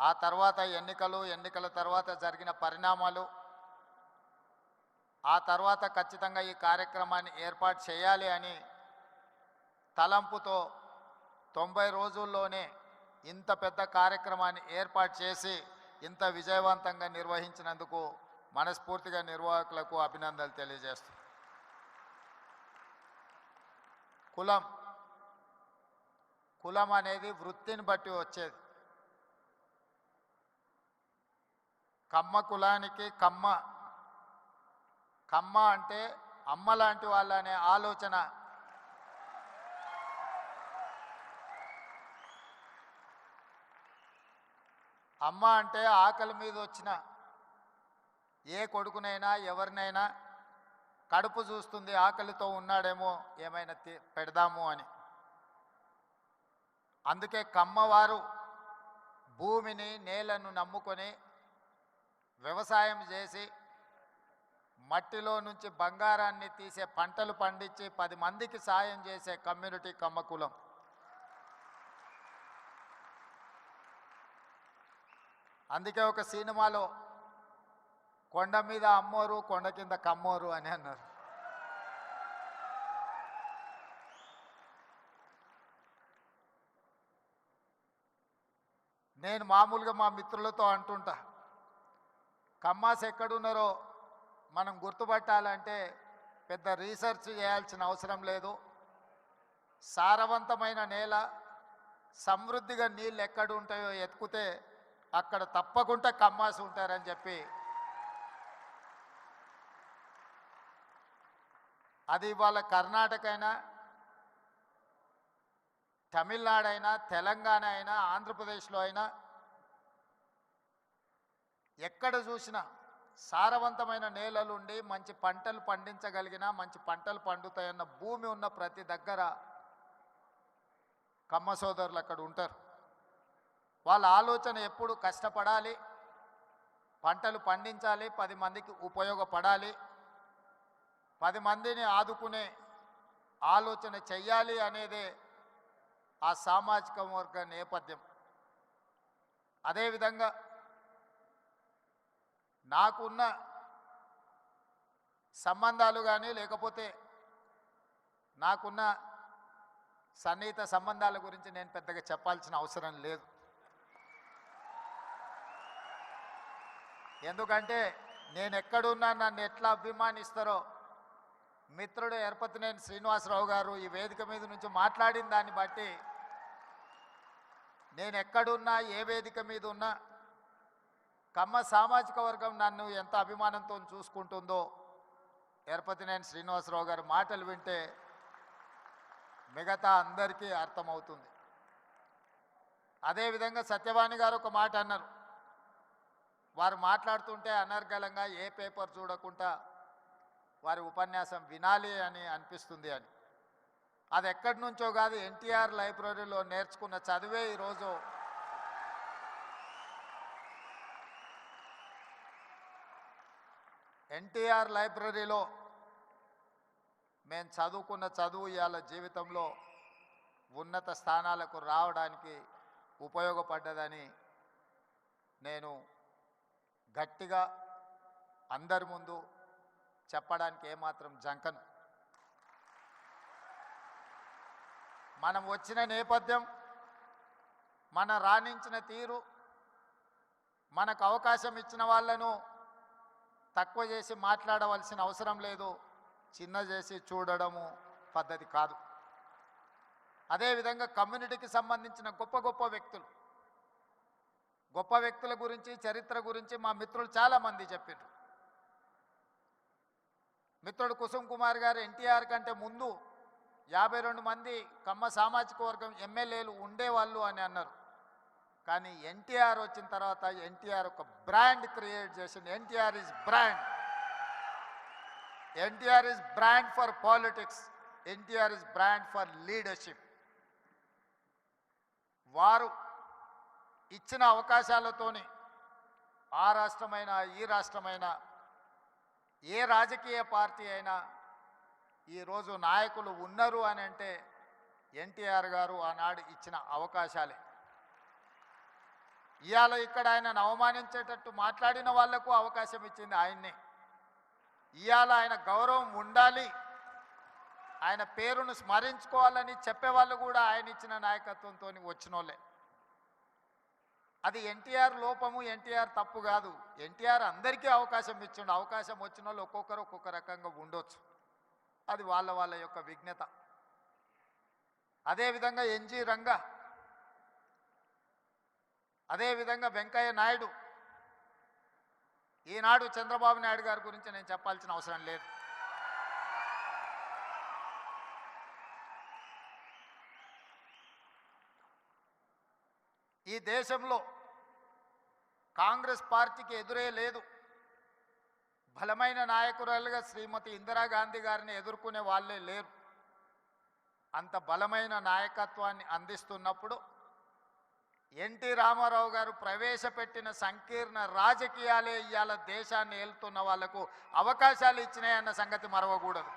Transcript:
ఆ తర్వాత ఎన్నికలు ఎన్నికల తర్వాత జరిగిన పరిణామాలు ఆ తర్వాత ఖచ్చితంగా ఈ కార్యక్రమాన్ని ఏర్పాటు చేయాలి అని తలంపుతో తొంభై రోజుల్లోనే ఇంత పెద్ద కార్యక్రమాన్ని ఏర్పాటు చేసి ఇంత విజయవంతంగా నిర్వహించినందుకు మనస్ఫూర్తిగా నిర్వాహకులకు అభినందనలు తెలియజేస్తుంది కులం కులం అనేది వృత్తిని బట్టి వచ్చేది. కమ్మ కులానికి కమ్మ. కమ్మ అంటే అమ్మ లాంటి వాళ్ళ అనే ఆలోచన. అమ్మ అంటే ఆకలి మీద వచ్చిన. ఏ కొడుకునైనా ఎవరినైనా కడుపు చూస్తుంది ఆకలితో ఉన్నాడేమో ఏమైనా తి- పెడదాము అని. అందుకే కమ్మవారు భూమిని నేలను నమ్ముకొని వ్యవసాయం చేసి మట్టిలో నుంచి బంగారాన్ని తీసే పంటలు పండించి పది మందికి సాయం చేసే కమ్యూనిటీ కమ్మకులం. అందుకే ఒక సినిమాలో కొండ మీద అమ్మోరు కొండ కింద కమ్మోరు అని అన్నారు. నేను మామూలుగా మా మిత్రులతో అంటుంటా కమ్మాస్ ఎక్కడున్నారో మనం గుర్తుపట్టాలంటే పెద్ద రీసెర్చ్ చేయాల్సిన అవసరం లేదు. సారవంతమైన నేల సమృద్ధిగా నీళ్ళు ఎక్కడ ఉంటాయో ఎత్తుకుతే అక్కడ తప్పకుండా కమ్మాసి ఉంటారని చెప్పి అది ఇవాళ కర్ణాటక అయినా తమిళనాడు అయినా తెలంగాణ అయినా ఆంధ్రప్రదేశ్లో అయినా ఎక్కడ చూసినా సారవంతమైన నేలలుండి మంచి పంటలు పండించగలిగిన మంచి పంటలు పండుతాయన్న భూమి ఉన్న ప్రతి దగ్గర కమ్మ సోదరులు అక్కడ ఉంటారు. వాళ్ళ ఆలోచన ఎప్పుడు కష్టపడాలి పంటలు పండించాలి పది మందికి ఉపయోగపడాలి పది మందిని ఆదుకునే ఆలోచన చెయ్యాలి అనేదే ఆ సామాజిక వర్గ నేపథ్యం. అదేవిధంగా నాకున్న సంబంధాలు కానీ లేకపోతే నాకున్న సన్నిహిత సంబంధాల గురించి నేను పెద్దగా చెప్పాల్సిన అవసరం లేదు. ఎందుకంటే నేను ఎక్కడున్నా నన్ను ఎట్లా అభిమానిస్తారో మిత్రుడు ఎరపతినేని శ్రీనివాసరావు గారు ఈ వేదిక మీద నుంచి మాట్లాడిన దాన్ని బట్టి నేను ఎక్కడున్నా ఏ వేదిక మీద ఉన్నా కమ్మ సామాజిక వర్గం నన్ను ఎంత అభిమానంతో చూసుకుంటుందో ఎరపతినేని శ్రీనివాసరావు గారి మాటలు వింటే మిగతా అందరికీ అర్థమవుతుంది. అదేవిధంగా సత్యవాణి గారు ఒక మాట అన్నారు. వారు మాట్లాడుతుంటే అనర్గళంగా ఏ పేపర్ చూడకుండా వారి ఉపన్యాసం వినాలి అని అనిపిస్తుంది అని. అది ఎక్కడి నుంచో కాదు ఎన్టీఆర్ లైబ్రరీలో నేర్చుకున్న చదివే ఈరోజు ఎన్టీఆర్ లైబ్రరీలో మేము చదువుకున్న చదువు ఇవాళ జీవితంలో ఉన్నత స్థానాలకు రావడానికి ఉపయోగపడ్డదని నేను గట్టిగా అందరి ముందు చెప్పడానికి ఏమాత్రం జంకను. మనం వచ్చిన నేపథ్యం మన రాణించిన తీరు మనకు అవకాశం ఇచ్చిన వాళ్ళను తక్కువ చేసి మాట్లాడవలసిన అవసరం లేదు. చిన్న చేసి చూడడము పద్ధతి కాదు. అదేవిధంగా కమ్యూనిటీకి సంబంధించిన గొప్ప గొప్ప వ్యక్తులు. గొప్ప వ్యక్తుల గురించి చరిత్ర గురించి మా మిత్రులు చాలామంది చెప్పారు మిత్రుడు కుసుమ్ కుమార్ గారు ఎన్టీఆర్ కంటే ముందు యాభై రెండు మంది కమ్మ సామాజిక వర్గం ఎమ్మెల్యేలు ఉండేవాళ్ళు అని అన్నారు. కానీ ఎన్టీఆర్ వచ్చిన తర్వాత ఎన్టీఆర్ ఒక బ్రాండ్ క్రియేట్ చేసింది NTR is brand. NTR is brand for politics. NTR is brand for leadership. వారు ఇచ్చిన అవకాశాలతోని ఆ రాష్ట్రమైనా ఈ రాష్ట్రమైనా ఏ రాజకీయ పార్టీ అయినా ఈరోజు నాయకులు ఉన్నారు అని అంటే ఎన్టీఆర్ గారు ఆనాడు ఇచ్చిన అవకాశాలే. ఇవాళ ఇక్కడ ఆయనను అవమానించేటట్టు మాట్లాడిన వాళ్ళకు అవకాశం ఇచ్చింది ఆయన్నే. ఇవాళ ఆయన గౌరవం ఉండాలి. ఆయన పేరును స్మరించుకోవాలని చెప్పేవాళ్ళు కూడా ఆయన ఇచ్చిన నాయకత్వంతో వచ్చినోళ్ళే. అది ఎన్టీఆర్ లోపము ఎన్టీఆర్ తప్పు కాదు. ఎన్టీఆర్ అందరికీ అవకాశం ఇచ్చిండు. అవకాశం వచ్చిన వాళ్ళు ఒక్కొక్కరు ఒక్కొక్క రకంగా ఉండొచ్చు. అది వాళ్ళ వాళ్ళ యొక్క విఘ్నత అదేవిధంగా ఎన్జి రంగా అదేవిధంగా వెంకయ్య నాయుడు. ఈనాడు చంద్రబాబు నాయుడు గారి గురించి నేను చెప్పాల్సిన అవసరం లేదు. ఈ దేశంలో కాంగ్రెస్ పార్టీకి ఎదురే లేదు. బలమైన నాయకురాలుగా శ్రీమతి ఇందిరాగాంధీ గారిని ఎదుర్కొనే వాళ్ళే లేరు. అంత బలమైన నాయకత్వాన్ని అందిస్తున్నప్పుడు ఎన్టీ రామారావు గారు ప్రవేశపెట్టిన సంకీర్ణ రాజకీయాలే ఇవాళ దేశాన్ని ఏలుతున్న వాళ్ళకు అవకాశాలు ఇచ్చినాయన్న సంగతి మరవకూడదు.